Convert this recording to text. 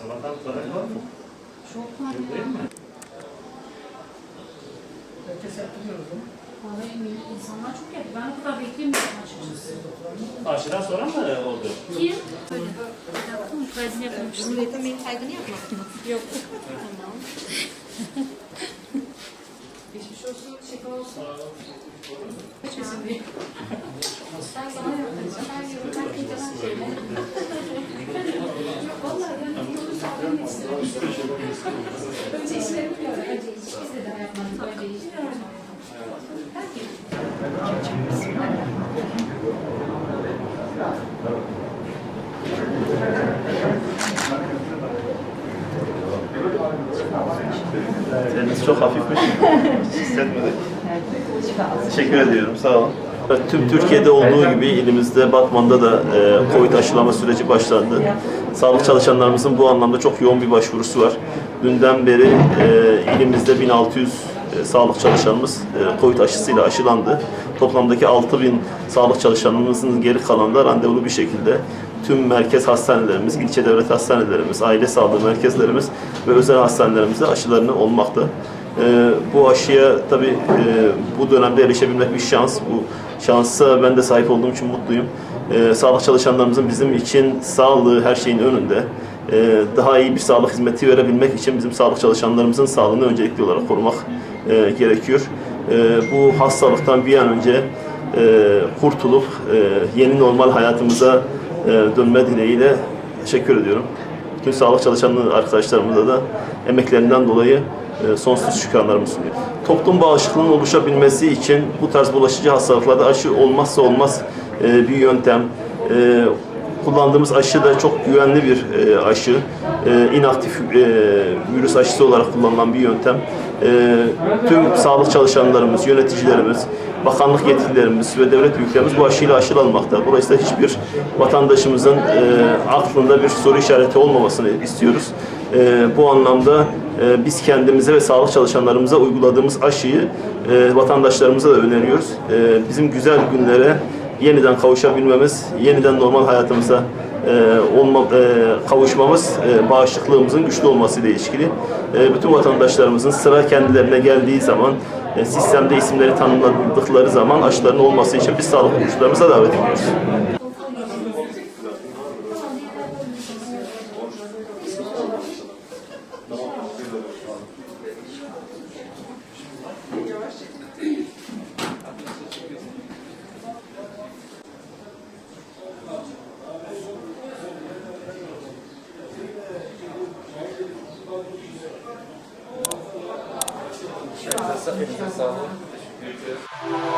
Sabahtan sonra var mı? Çok var Değil mi? Herkes yaptırıyor o zaman. Vallahi eminim insanlar çok yapıyor. Ben o kadar beklemiyordum açıkçası. Aşıdan sonra mı oldu? Kim? Öyle. Yaptım, kaydını yapmamıştım. Benim kaydını yapmadın mı? Yok. Tamam. Önce işlerimi göre. Önce iş. Biz de daha yapmadık. Önce iş. Eliniz çok hafifmiş. Hiç hissetmedik. Teşekkür ediyorum. Sağ olun. Tüm Türkiye'de olduğu gibi ilimizde Batman'da da e, Covid aşılama süreci başlandı. Sağlık çalışanlarımızın bu anlamda çok yoğun bir başvurusu var. Dünden beri e, ilimizde 1600 e, sağlık çalışanımız e, Covid aşısıyla aşılandı. Toplamdaki 6000 sağlık çalışanımızın geri kalanı da randevulu bir şekilde tüm merkez hastanelerimiz, ilçe devlet hastanelerimiz, aile sağlığı merkezlerimiz ve özel hastanelerimizde aşılarını olmakta. Ee, bu aşıya tabii e, bu dönemde erişebilmek bir şans. Bu şansa ben de sahip olduğum için mutluyum. Ee, sağlık çalışanlarımızın bizim için sağlığı her şeyin önünde. Ee, daha iyi bir sağlık hizmeti verebilmek için bizim sağlık çalışanlarımızın sağlığını öncelikli olarak korumak e, gerekiyor. Bu hastalıktan bir an önce e, kurtulup yeni normal hayatımıza e, dönme dileğiyle teşekkür ediyorum. Bütün sağlık çalışanları arkadaşlarımıza da emeklerinden dolayı e, sonsuz şükranlarımı. Toplum bağışıklığının oluşabilmesi için bu tarz bulaşıcı hastalıklarda aşı olmazsa olmaz e, bir yöntem. E, kullandığımız aşı da çok güvenli bir aşı. İnaktif virüs aşısı olarak kullanılan bir yöntem. Tüm sağlık çalışanlarımız, yöneticilerimiz, bakanlık yetkililerimiz ve devlet büyüklerimiz bu aşıyla aşılanmakta. Dolayısıyla hiçbir vatandaşımızın aklında bir soru işareti olmamasını istiyoruz. E, bu anlamda e, biz kendimize ve sağlık çalışanlarımıza uyguladığımız aşıyı e, vatandaşlarımıza da öneriyoruz. E, bizim güzel günlere yeniden kavuşabilmemiz, yeniden normal hayatımıza e, olma, e, kavuşmamız, e, bağışıklığımızın güçlü olması ile ilişkili. E, bütün vatandaşlarımızın sıra kendilerine geldiği zaman, e, sistemde isimleri tanımladıkları zaman aşıların olması için biz sağlık kuruluşlarımıza davet ediyoruz. Elinize sağlık. Teşekkür ederim.